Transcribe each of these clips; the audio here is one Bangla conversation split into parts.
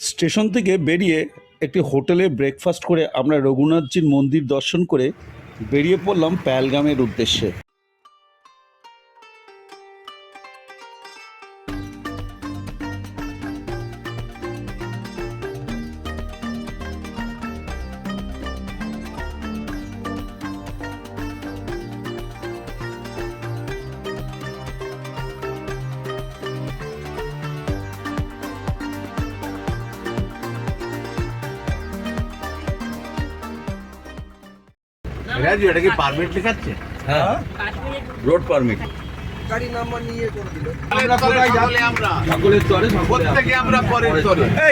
স্টেশন থেকে বেরিয়ে একটি হোটেলে ব্রেকফাস্ট করে আমরা রঘুনাথজির মন্দির দর্শন করে বেরিয়ে পড়লাম প্যালগামের উদ্দেশ্যে। এটা কি পারমিট হ্যাঁ। রোড পারমিট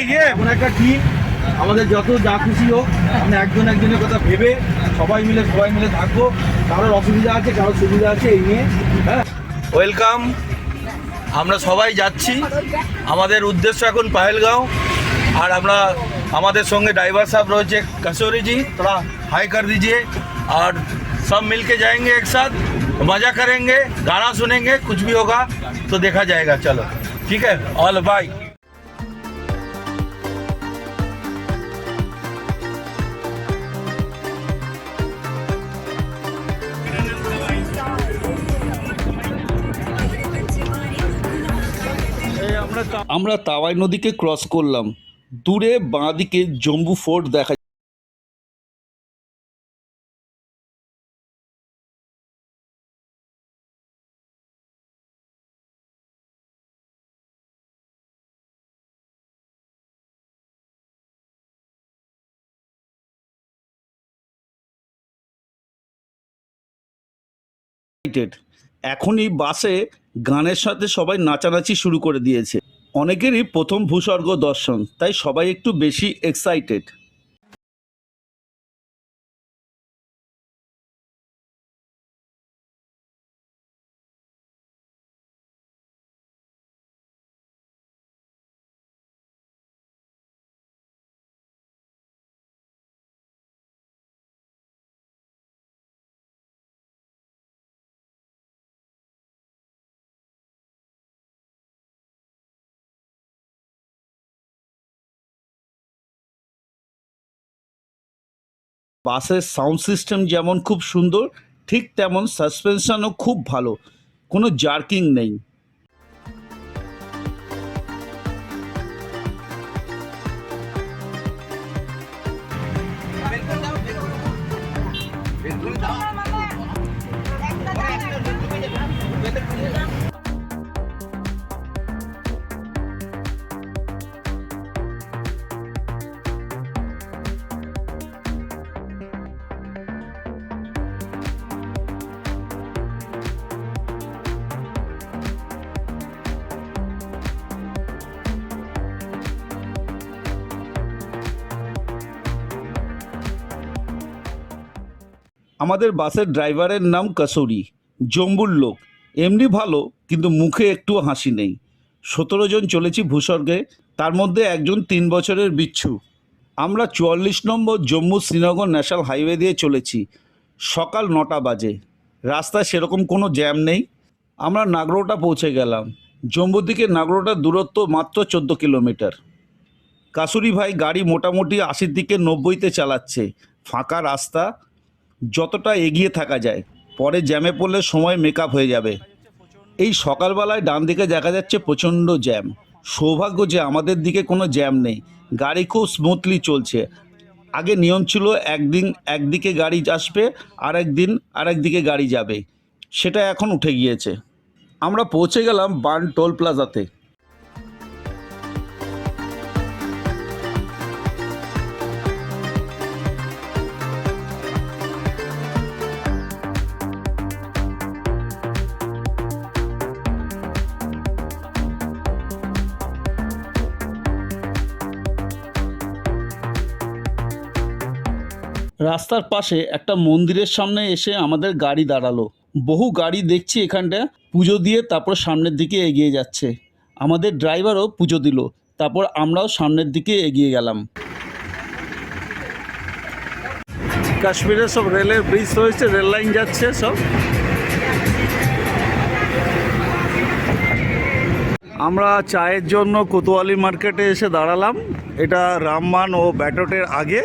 ইয়ে। একটা আমাদের যত যা খুশি হোক আমরা একজন একজনের কথা ভেবে সবাই মিলে সবাই মিলে থাকব। কারোর অসুবিধা আছে কারোর সুবিধা আছে এই নিয়ে। হ্যাঁ। ওয়েলকাম আমরা সবাই যাচ্ছি। আমাদের উদ্দেশ্য এখন পাহেলগাঁও। আর আমরা আমাদের সঙ্গে ড্রাইভার সাহেব রয়েছে কাশোরিজি তোরা হাই কর দিজিয়ে और सब मिल के जाएंगे एक साथ मज़ा करेंगे गाना सुनेंगे कुछ भी होगा तो देखा जाएगा चलो ठीक है ऑल बाय আমরা তাওয়াই নদীকে ক্রস করলাম দূরে বাঁদিকে জম্বু ফোর্ট দেখা এখনই বাসে গানের সাথে সবাই নাচানাচি শুরু করে দিয়েছে। অনেকেরই প্রথম ভূস্বর্গ দর্শন, তাই সবাই একটু বেশি এক্সাইটেড বাসের সাউন্ড সিস্টেম যেমন খুব সুন্দর ঠিক তেমন সাসপেনশনও খুব ভালো। কোনো জার্কিং নেই। আমাদের বাসের ড্রাইভারের নাম কসৌরি, জম্বুর লোক। এমনি ভালো, কিন্তু মুখে একটু হাসি নেই। সতেরো জন চলেছি ভূস্বর্গে, তার মধ্যে একজন তিন বছরের বিচ্ছু। আমরা চুয়াল্লিশ নম্বর জম্মু শ্রীনগর ন্যাশনাল হাইওয়ে দিয়ে চলেছি। সকাল নটা বাজে। রাস্তায় সেরকম কোনো জ্যাম নেই। আমরা নাগরোটা পৌঁছে গেলাম। জম্মু দিকে নাগরোটার দূরত্ব মাত্র চোদ্দ কিলোমিটার। কাসুরি ভাই গাড়ি মোটামুটি আশির দিকে নব্বইতে চালাচ্ছে। ফাঁকা রাস্তা যতটা এগিয়ে থাকা যায়, পরে জ্যামে পড়লে সময় মেকআপ হয়ে যাবে। এই সকালবেলায় ডান দিকে দেখা যাচ্ছে প্রচণ্ড জ্যাম। সৌভাগ্য যে আমাদের দিকে কোনো জ্যাম নেই। গাড়ি খুব স্মুথলি চলছে। আগে নিয়ম ছিল একদিন একদিকে গাড়ি আসবে আর একদিন আর একদিকে গাড়ি যাবে। সেটা এখন উঠে গিয়েছে। আমরা পৌঁছে গেলাম বান টোল প্লাজাতে। রাস্তার পাশে একটা মন্দিরের সামনে এসে আমাদের গাড়ি দাঁড়াল। বহু গাড়ি দেখছি এখানটা পুজো দিয়ে তারপর সামনের দিকে এগিয়ে যাচ্ছে। আমাদের ড্রাইভারও পুজো দিল, তারপর আমরাও সামনের দিকে এগিয়ে গেলাম। কাশ্মীরে সব রেলের ব্রিজ হয়েছে রেল লাইন যাচ্ছে সব। আমরা চায়ের জন্য কোতোয়ালি মার্কেটে এসে দাঁড়ালাম। এটা রামমান ও ব্যাটটের আগে।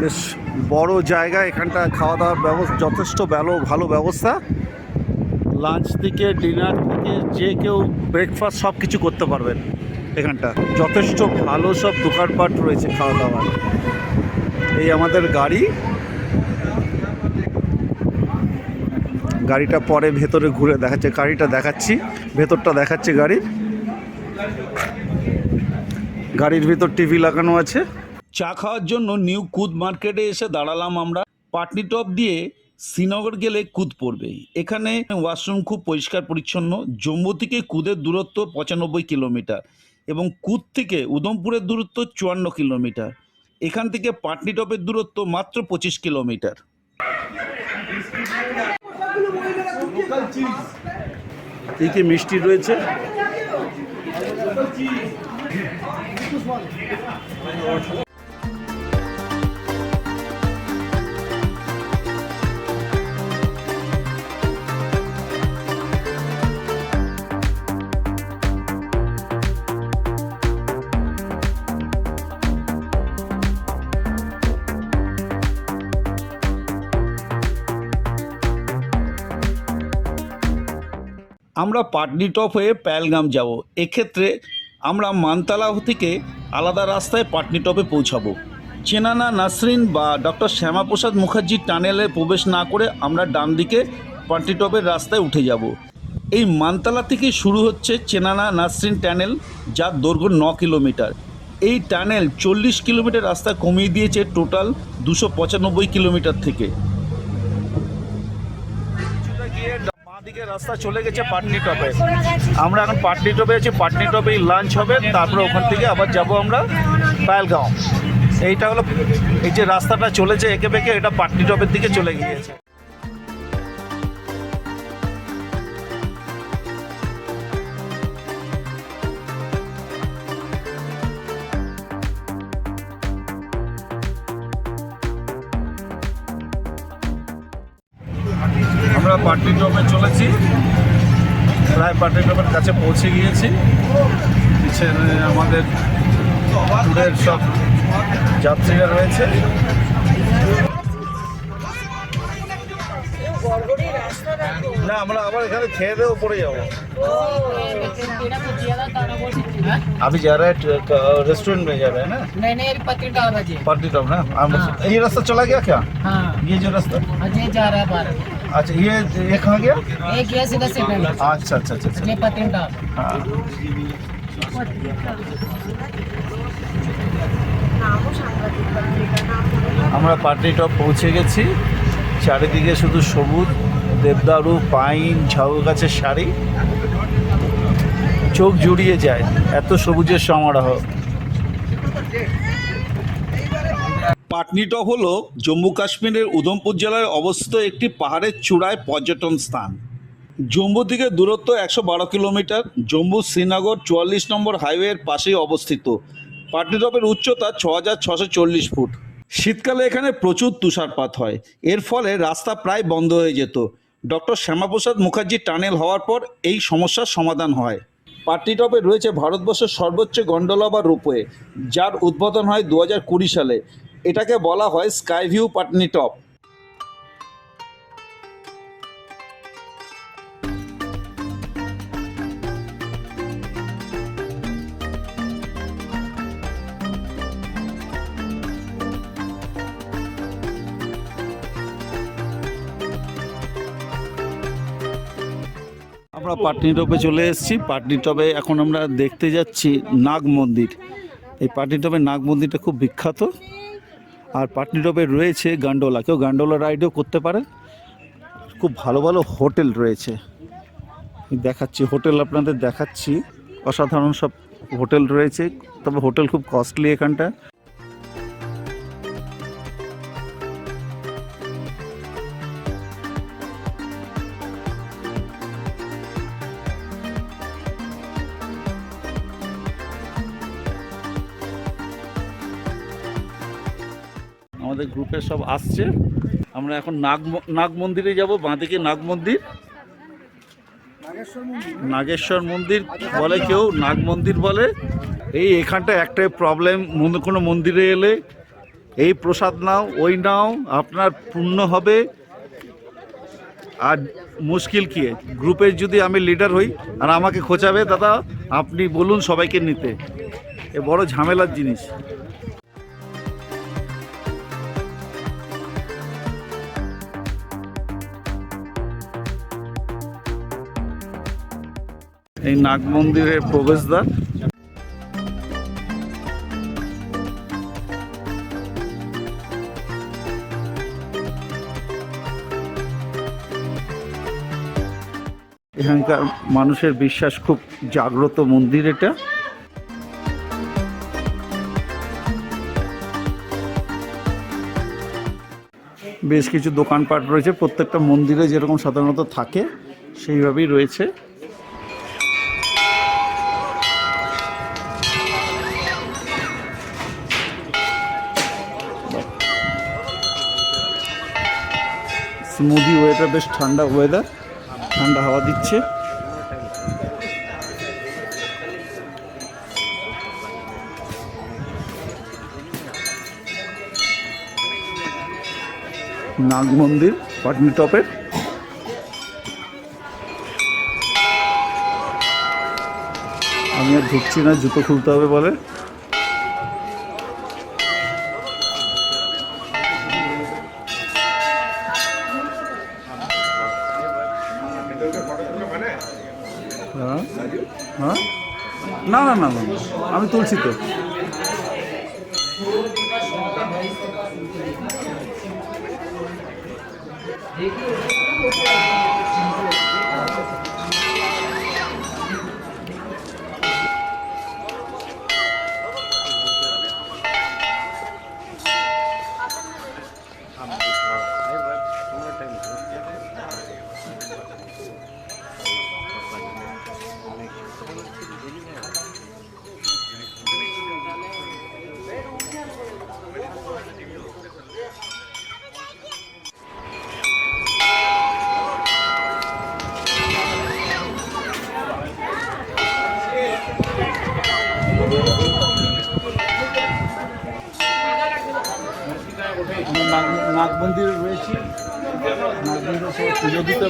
বেশ বড় জায়গা এখানটা খাওয়া দাওয়ার ব্যবস্থা, যথেষ্ট ভালো ভালো ব্যবস্থা। লাঞ্চ থেকে ডিনার থেকে যে কেউ ব্রেকফাস্ট সব কিছু করতে পারবেন এখানটা। যথেষ্ট ভালো সব দোকানপাট রয়েছে খাওয়া দাওয়ার। এই আমাদের গাড়ি। গাড়িটা পরে ভেতরে ঘুরে দেখাচ্ছে, গাড়িটা দেখাচ্ছি, ভেতরটা দেখাচ্ছে গাড়ির। গাড়ির ভিতর টিভি লাগানো আছে। চা খাওয়ার জন্য নিউ কুদ মার্কেটে এসে দাঁড়ালাম আমরা। পাটনি টপ দিয়ে শ্রীনগর গেলে কুদ পড়বে এখানে ওয়াশরুম খুব পরিষ্কার পরিচ্ছন্ন। জম্মু থেকে কুদের দূরত্ব পঁচানব্বই কিলোমিটার এবং কুদ থেকে উদমপুরের দূরত্ব চুয়ান্ন কিলোমিটার। এখান থেকে পাটনি টপের দূরত্ব মাত্র পঁচিশ কিলোমিটার। কি কি মিষ্টি রয়েছে? আমরা পাটনি টপ হয়ে প্যালগাম যাব। এক্ষেত্রে আমরা মানতালা থেকে আলাদা রাস্তায় পাটনি টপে পৌঁছাবো। চেনানা নাসরিন বা ডক্টর শ্যামাপ্রসাদ মুখার্জির টানেলে প্রবেশ না করে আমরা ডান দিকে পাটনি টপের রাস্তায় উঠে যাব। এই মানতালা থেকে শুরু হচ্ছে চেনানা নাসরিন টানেল, যার দৈর্ঘ্য ন কিলোমিটার। এই টানেল চল্লিশ কিলোমিটার রাস্তা কমিয়ে দিয়েছে টোটাল দুশো পঁচানব্বই কিলোমিটার থেকে। দিকে রাস্তা চলে গেছে পাটনি টপে। আমরা এখন পাটনি টপে আছি, পাটনি টপেই লাঞ্চ হবে, তারপরে ওখান থেকে আবার যাব আমরা পায়েলগাঁও। এইটা হলো এই যে রাস্তাটা চলেছে এঁকে বেঁকে, এটা পাটনি টপের দিকে চলে গিয়েছে। আমরা পাটনি টপে চলেছি প্রায় পাটনি টপের কাছে পৌঁছে গিয়েছি পিছনে আমাদের ট্যুরের সব যাত্রীরা রয়েছে না আমরা আবার এখানে খেয়ে দেবো পড়ে যাবো अभी जा रहा है रेस्टोरेंट में जा रहा है ना नहीं नहीं पत्रिका बजे पार्टी टॉप ना हम- हाँ। ये रास्ता चला गया क्या हाँ ये जो रास्ता अजय जा रहा है बारह अच्छा ये ये कहाँ गया एक ये सीधा सेकंड अच्छा अच्छा अच्छा अच्छा अजय पत्रिका हाँ আমরা পাটনি টপ পৌঁছে গেছি চারিদিকে শুধু সবুজ দেবদারু পাইন ঝাউ গাছের শাড়ি চোখ জুড়িয়ে যায় এত সবুজের সমারোহ পাটনি হল জম্মু কাশ্মীরের উধমপুর জেলায় অবস্থিত একটি পাহাড়ের চূড়ায় পর্যটন স্থান। জম্মু থেকে দূরত্ব একশো বারো কিলোমিটার, জম্মু শ্রীনগর চুয়াল্লিশ নম্বর হাইওয়ের পাশেই অবস্থিত। পাটনিটপের উচ্চতা ছ হাজার ছশো চল্লিশ ফুট। শীতকালে এখানে প্রচুর তুষারপাত হয়। এর ফলে রাস্তা প্রায় বন্ধ হয়ে যেত। ডক্টর শ্যামাপ্রসাদ মুখার্জি টানেল হওয়ার পর এই সমস্যার সমাধান হয়। পাটনিটপে রয়েছে ভারতবর্ষের সর্বোচ্চ গন্ডোলা বা রোপওয়ে, যার উদ্বোধন হয় দু হাজার কুড়ি সালে। এটাকে বলা হয় স্কাই ভিউ পাটনিটপ আমরা পাটনি টপে চলে এসেছি। পাটনি টপে এখন আমরা দেখতে যাচ্ছি নাগ মন্দির। এই পাটনি টপে নাগ মন্দিরটা খুব বিখ্যাত। আর পাটনি টপে রয়েছে গান্ডোলা। কেউ গান্ডোলা রাইডও করতে পারে খুব ভালো ভালো হোটেল রয়েছে। দেখাচ্ছি, হোটেল আপনাদের দেখাচ্ছি। অসাধারণ সব হোটেল রয়েছে। তবে হোটেল খুব কস্টলি এখানটা আমাদের গ্রুপে সব আসছে। আমরা এখন নাগ নাগ মন্দিরে যাব, বাঁদিকে নাগ মন্দির। নাগেশ্বর মন্দির বলে কেউ, নাগ মন্দির বলে। এই এখানটা একটাই প্রবলেম কোনো মন্দিরে এলে এই প্রসাদ নাও, ওই নাও, আপনার পূর্ণ হবে। আর মুশকিল কি? গ্রুপের যদি আমি লিডার হই আর আমাকে খোঁচাবে, দাদা, আপনি বলুন সবাইকে নিতে। এ বড় ঝামেলার জিনিস। এই নাগ মন্দিরের প্রবেশদ্বার। এখানকার মানুষের বিশ্বাস খুব জাগ্রত মন্দির এটা। বেশ কিছু দোকানপাট রয়েছে, প্রত্যেকটা মন্দিরে যেরকম সাধারণত থাকে, সেইভাবেই রয়েছে। স্মুদি ওয়েদার বেশ ঠান্ডা ওয়েদার ঠান্ডা হাওয়া দিচ্ছে। নাগ মন্দির, পাটনি টপের। আমি আর ঢুকছি না, জুতো খুলতে হবে বলে। আমি তুলছি তো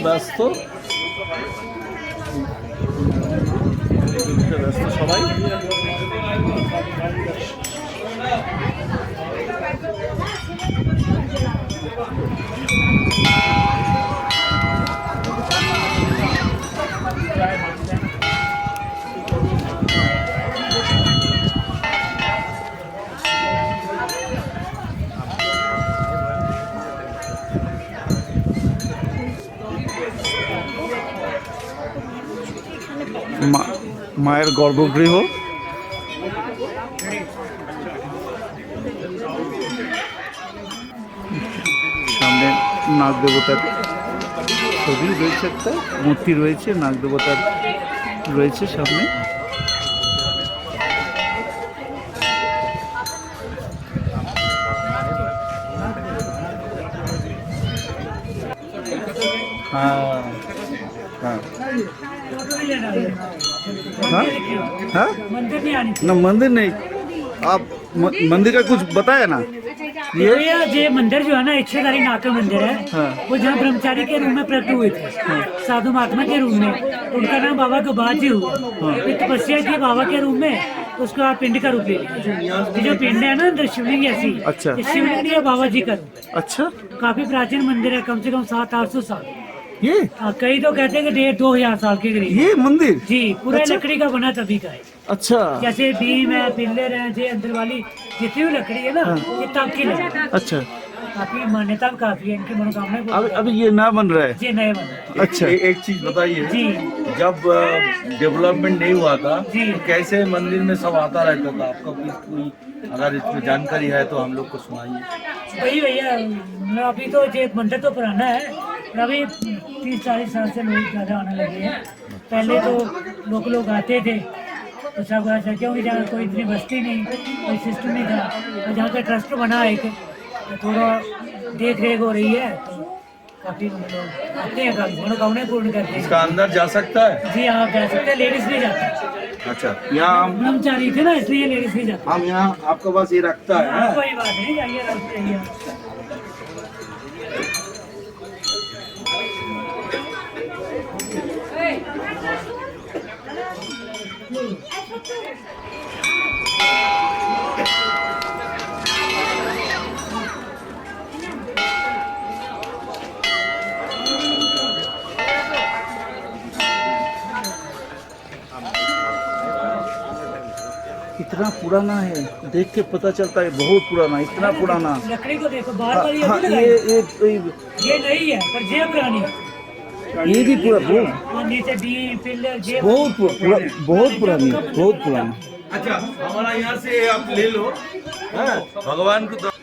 ব্যস্ত। ব্যস্ত সবাই। মায়ের গর্ভগৃহ। সামনে নাগ দেবতার ছবি রয়েছে একটা মূর্তি রয়েছে নাগ দেবতার রয়েছে সামনে। हाँ? मंदिर नहीं आनी ना मंदिर नहीं। आप म- मंदिर का कुछ बताया ना? ये? ये ये मंदिर जो है ना इच्छेदारी नाथ का मंदिर है। हाँ। वो जहाँ ब्रह्मचारी के रूम में प्रकट हुए थे। हाँ। साधु महात्मा के रूम में। उनका नाम बाबा बाद जी हुआ फिर तपस्या की बाबा के रूम में। तो आप पिंड का रूप ले जो पिंड है ना शिवलिंग ऐसी। अच्छा। शिवलिंग बाबा जी का। अच्छा। काफ़ी प्राचीन मंदिर है कम से कम सात आठ सौ साल। ये? हाँ, कई तो कहते हैं कि डेढ़ दो हज़ार साल के करीब। ये मंदिर? जी पूरा अच्छा। लकड़ी का बना तभी का है। अच्छा। जैसे बीम है पिल्लर है जे अंदर वाली जितनी भी लकड़ी है ना ये तब की अच्छा। काफ़ी मान्यता भी काफ़ी है इनकी मनोकामना भी अब अभी ये ना बन रहा है? है। ये नए बन रहे हैं। अच्छा। ए- एक चीज़ बताइए जी। जब डेवलपमेंट नहीं हुआ था जी। तो कैसे मंदिर में सब आता रहता था? आपका कोई कोई अगर इसमें जानकारी है तो हम लोग को सुनाइए। वही भैया अभी तो ये मंदिर तो पुराना है पर अभी तीस चालीस साल से लोग ज़्यादा आने लगे हैं। पहले तो लोग लोग आते थे तो सब ऐसा क्योंकि जहाँ कोई इतनी बस्ती नहीं कोई सिस्टम नहीं था। और जहाँ का ट्रस्ट बना एक तो थोड़ा देख रेख हो रही है तो काफ़ी लोग आते हैं काफ़ी मनोकामनाएँ पूर्ण करते हैं इसका अंदर जा सकता है? जी हाँ कह सकते हैं लेडीज़ भी जाते हैं। अच्छा यहाँ हम ब्रह्मचारी थे ना इसलिए लेडीज़ भी जाते हम यहाँ आपके पास ये रखता है हाँ, कोई बात नहीं जाइए इतना पुराना है देख के पता चलता है बहुत पुराना इतना पुराना। लकड़ी को देखो बार बार ये हाँ, ये ये ये नहीं है पर ये पुरानी ये भी पूरा बहुत और नीचे डी पिलर ये बहुत पुरा- पुरा- बहुत पुरानी बहुत पुरानी अच्छा हमारा यहाँ से आप ले लो हैं? भगवान को द-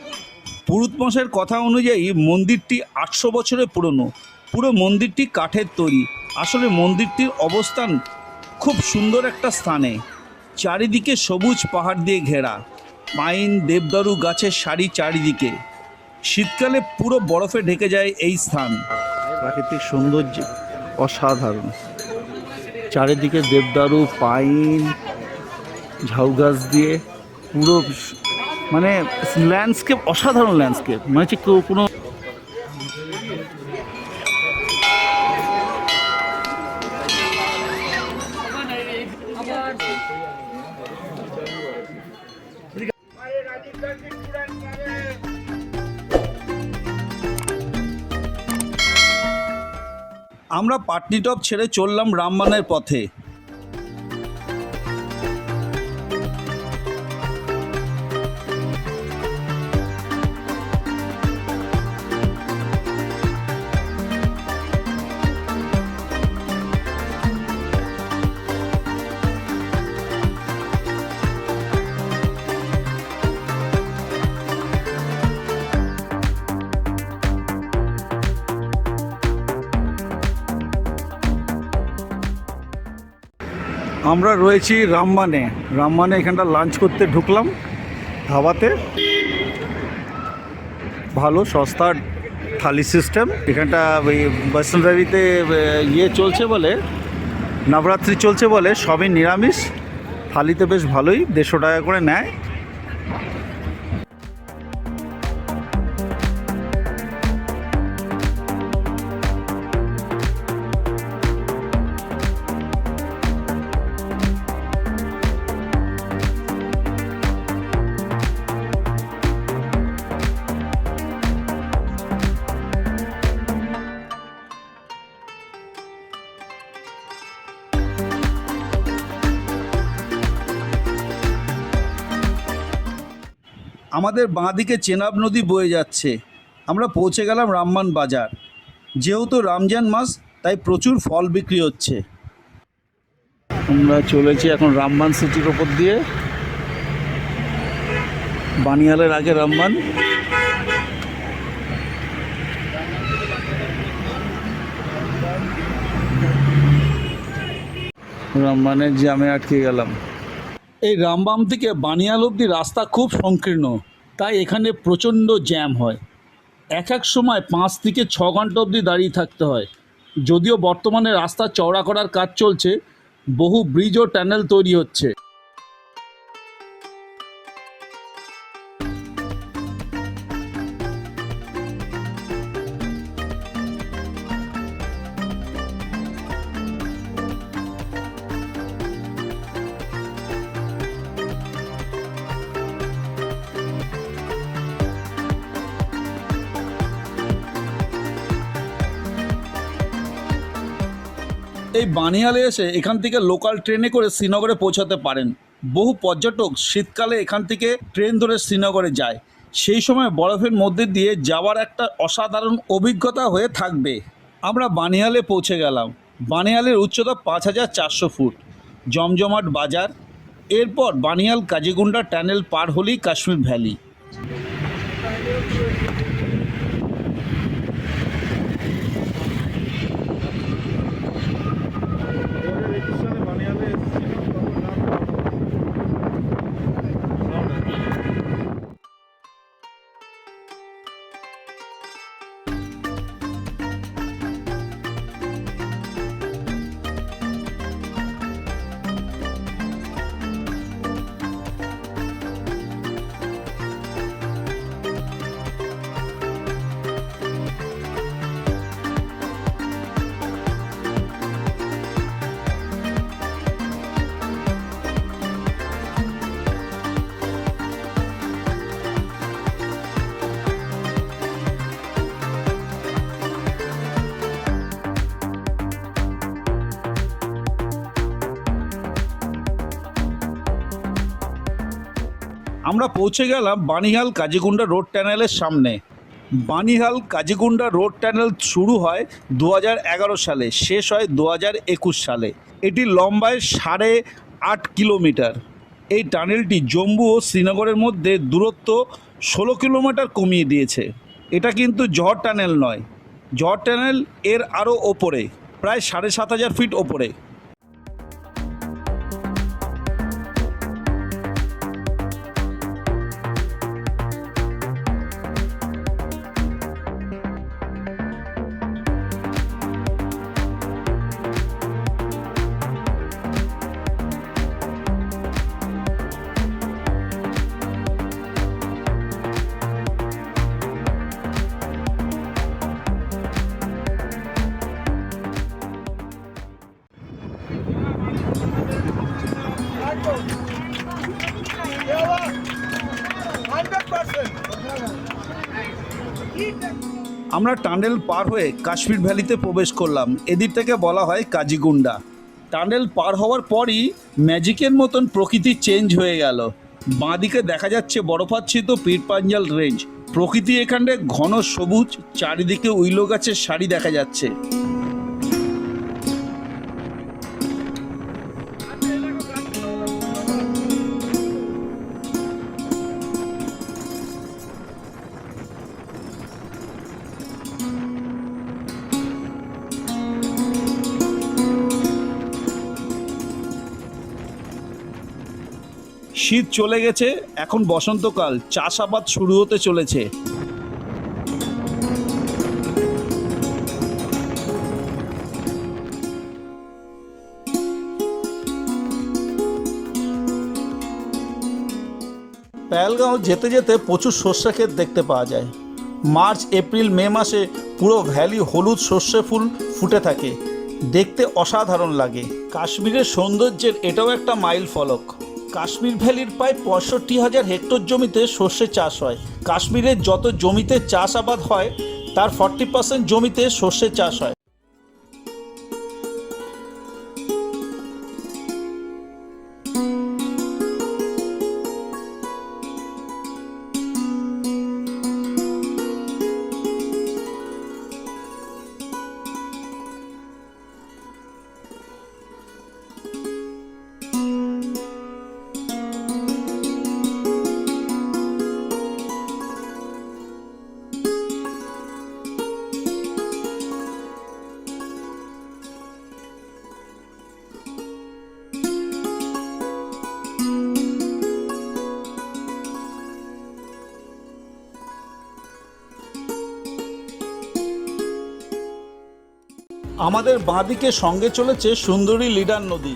পুরুত মশাইয়ের কথা অনুযায়ী মন্দিরটি আটশো বছরের পুরনো পুরো মন্দিরটি কাঠের তৈরি আসলে মন্দিরটির অবস্থান খুব সুন্দর একটা স্থানে চারিদিকে সবুজ পাহাড় দিয়ে ঘেরা পাইন দেবদারু গাছের সারি চারিদিকে শীতকালে পুরো বরফে ঢেকে যায় এই স্থান প্রাকৃতিক সৌন্দর্য অসাধারণ। চারিদিকে দেবদারু, পাইন, ঝাউ গাছ দিয়ে পুরো মানে ল্যান্ডস্কেপ অসাধারণ ল্যান্ডস্কেপ মানে হচ্ছে কোনো আমরা পাটনিটপ ছেড়ে চললাম রামবানের পথে। আমরা রয়েছি রামমানে রামমানে এখানটা লাঞ্চ করতে ঢুকলাম। ধাবাতে। ভালো, সস্তা থালি সিস্টেম এখানটা ওই বৈষ্ণবীতে ইয়ে চলছে বলে, নবরাত্রি চলছে বলে সবই নিরামিষ। থালিতে বেশ ভালোই, দেড়শো টাকা করে নেয়। আমাদের বাঁদিকে চেনাব নদী বয়ে যাচ্ছে। আমরা পৌঁছে গেলাম রামমান বাজার। যেহেতু রমজান মাস তাই প্রচুর ফল বিক্রি হচ্ছে। আমরা চলেছি এখন রামমান সিটির ওপর দিয়ে। বানিয়ালের আগে রামমান। রামমানের জামে আটকে গেলাম। এই রামবাম থেকে বানিয়াল অবধি রাস্তা খুব সংকীর্ণ। তাই এখানে প্রচণ্ড জ্যাম হয়। এক এক সময় পাঁচ থেকে ছ ঘণ্টা অবধি দাঁড়িয়ে থাকতে হয়। যদিও বর্তমানে রাস্তা চওড়া করার কাজ চলছে, বহু ব্রিজ ও ট্যানেল তৈরি হচ্ছে। এই বানিয়ালে এসে এখান থেকে লোকাল ট্রেনে করে শ্রীনগরে পৌঁছাতে পারেন। বহু পর্যটক শীতকালে এখান থেকে ট্রেন ধরে শ্রীনগরে যায়। সেই সময় বরফের মধ্যে দিয়ে যাওয়ার একটা অসাধারণ অভিজ্ঞতা হয়ে থাকবে। আমরা বানিয়ালে পৌঁছে গেলাম। বানিয়ালের উচ্চতা পাঁচ হাজার চারশো ফুট। জমজমাট বাজার। এরপর বানিয়াল কাজিগুন্ডা টানেল পার হলেই কাশ্মীর ভ্যালি। আমরা পৌঁছে গেলাম বানিহাল কাজিগুন্ডা রোড টানেলের সামনে। বানিহাল কাজিগুন্ডা রোড টানেল শুরু হয় দু হাজার এগারো সালে, শেষ হয় দু হাজার একুশ সালে। এটি লম্বায় সাড়ে আট কিলোমিটার। এই টানেলটি জম্মু ও শ্রীনগরের মধ্যে দূরত্ব ষোলো কিলোমিটার কমিয়ে দিয়েছে। এটা কিন্তু জহর টানেল নয়। জহর টানেল এর আরও ওপরে, প্রায় সাড়ে সাত হাজার ফিট ওপরে। আমরা টানেল পার হয়ে কাশ্মীর ভ্যালিতে প্রবেশ করলাম। এদিক থেকে বলা হয় কাজিগুন্ডা। টানেল পার হওয়ার পরই ম্যাজিকের মতন প্রকৃতি চেঞ্জ হয়ে গেল। বাঁদিকে দেখা যাচ্ছে বরফাচ্ছিত পীরপাঞ্জাল রেঞ্জ। প্রকৃতি এখানে ঘন সবুজ, চারিদিকে উইলো গাছের শাড়ি দেখা যাচ্ছে। শীত চলে গেছে, এখন বসন্তকাল, চাষাবাদ শুরু হতে চলেছে। প্যালগাঁও যেতে যেতে প্রচুর সর্ষে ক্ষেত দেখতে পাওয়া যায়। মার্চ, এপ্রিল, মে মাসে পুরো ভ্যালি হলুদ সর্ষে ফুল ফুটে থাকে। দেখতে অসাধারণ লাগে। কাশ্মীরের সৌন্দর্যের এটাও একটা মাইল ফলক। কাশ্মীর ভ্যালির প্রায় পঁয়ষট্টি হাজার হেক্টর জমিতে সর্ষে চাষ হয়। কাশ্মীরের যত জমিতে চাষ আবাদ হয়, তার ফর্টি পার্সেন্ট জমিতে সর্ষে চাষ হয়। আমাদের বাঁদিকে সঙ্গে চলেছে সুন্দরী লিডার নদী।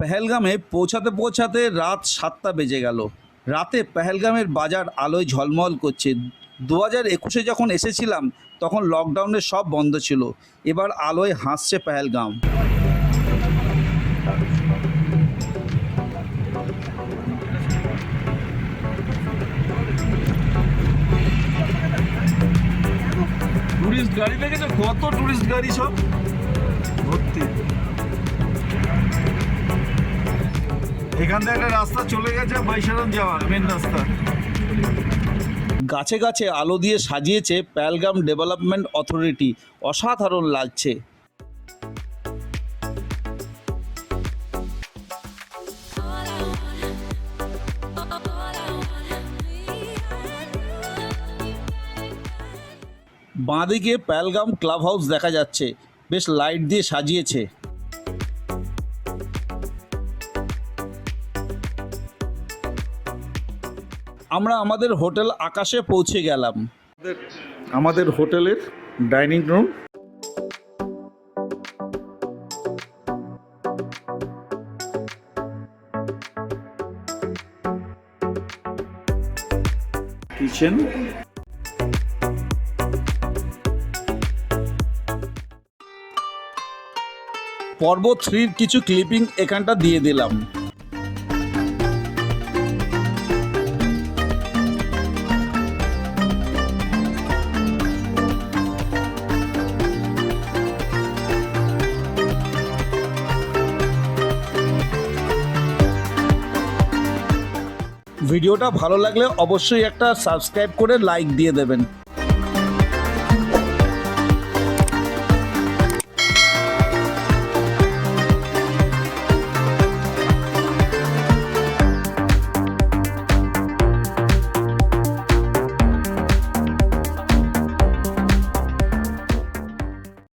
পেহেলগামে পৌঁছাতে পৌঁছাতে রাত সাতটা বেজে গেল। রাতে পেহেলগামের বাজার আলোয় ঝলমল করছে। দু হাজার একুশে যখন এসেছিলাম, তখন লকডাউনে সব বন্ধ ছিল। এবার আলোয় হাসছে পেহেলগাম। টুরিস্ট গাড়ি দেখেছ? কত টুরিস্ট গাড়ি সব? ভর্তি। এখান থেকে একটা রাস্তা চলে গেছে বাইশারন যাওয়ার মেন রাস্তা। গাছে গাছে আলো দিয়ে সাজিয়েছে প্যালগাম ডেভেলপমেন্ট অথরিটি। অসাধারণ লাগছে। বাঁদিকে প্যালগাম ক্লাব হাউস দেখা যাচ্ছে। বেশ লাইট দিয়ে সাজিয়েছে। আমরা আমাদের হোটেল আকাশে পৌঁছে গেলাম। আমাদের হোটেলের ডাইনিং রুম। কিচেন। পর্ব থ্রির কিছু ক্লিপিং এখানটা দিয়ে দিলাম। ভিডিওটা ভালো লাগলে অবশ্যই একটা সাবস্ক্রাইব করে লাইক দিয়ে দেবেন।